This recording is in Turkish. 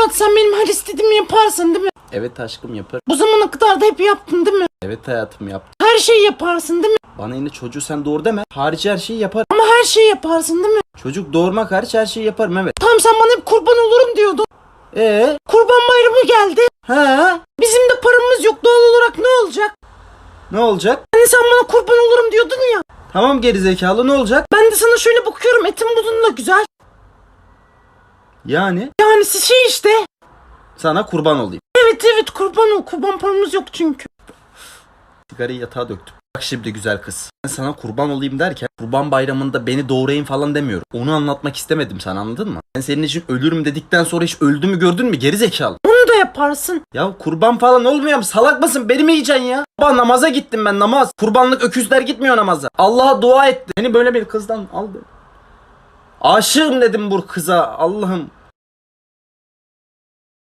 Murat sen benim her istediğimi yaparsın değil mi? Evet aşkım yaparım. Bu zamana kadar da hep yaptın değil mi? Evet hayatım yaptım. Her şeyi yaparsın değil mi? Bana yine çocuğu sen doğur deme. Harici her şeyi yapar. Ama her şeyi yaparsın değil mi? Çocuk doğurmak hariç her şeyi yaparım evet. Tamam sen bana hep kurban olurum diyordun. Ee? Kurban bayramı geldi. Ha? Bizim de paramız yok doğal olarak ne olacak? Ne olacak? Hani sen bana kurban olurum diyordun ya. Tamam gerizekalı ne olacak? Ben de sana şöyle bakıyorum etin budun da güzel. Yani Siz şey işte. sana kurban olayım. Evet evet kurban ol. Kurban paramız yok çünkü. Sigarayı yatağa döktüm. Bak şimdi güzel kız. Ben sana kurban olayım derken kurban bayramında beni doğrayın falan demiyorum. Onu anlatmak istemedim sen anladın mı? Ben senin için ölürüm dedikten sonra hiç öldü mü gördün mü gerizekalı? Onu da yaparsın. Ya kurban falan olmuyor mu? Salak mısın? Beni mi yiyeceksin ya? Baba namaza gittim ben namaz. Kurbanlık öküzler gitmiyor namaza. Allah'a dua etti. Beni böyle bir kızdan al beni. Aşığım dedim bu kıza. Allah'ım.